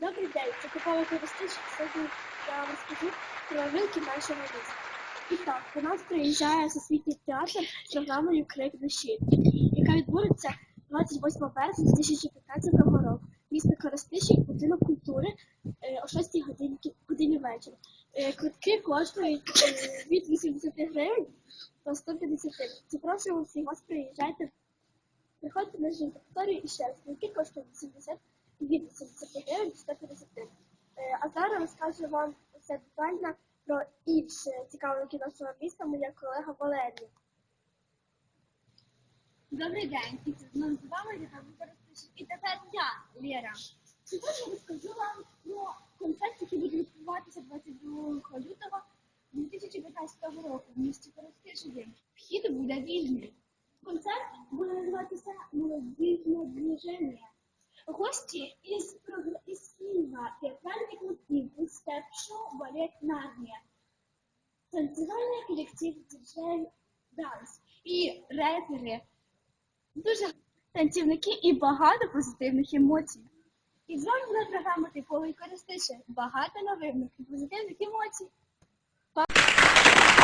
Добрий день, це Копала Туристична. Сьогодні я вам розкажу про вилки нашого міста. І так, до нас приїжджає Всесвітній театр з програмою Крик душі, яка відбудеться 28 березня 2015 року. Місто Коростиші, будинок культури е, о 6 годині, годині вечора. Е, Квитки коштують е, від 80 гривень до 150. гривень. Запрошуємо всіх вас приїжджайте. Приходьте на повторюю і ще раз. Квитки коштують 80 від 80 до 150. Е, А зараз розкажу вам все детально про інші цікавинки нашого міста, моя колега Валерія. Добрий день, і це знову з вами яка використовує. І тепер я, Лєра. Сьогодні розкажу вам про концерт, який буде відбуватися 22 лютого 2015 року в місті Коростишеві. Вхід буде вільний. Концерт буде називатися «Молодіжне движення». Гості із, Києва, театральний колектив, степ-шоу, балет «Нарнія», танцювальний колектив діджей «Данс». І репери, дуже танцівники і багато позитивних емоцій. І з вами була програма Типовий Коростишев. Багато нових і позитивних емоцій.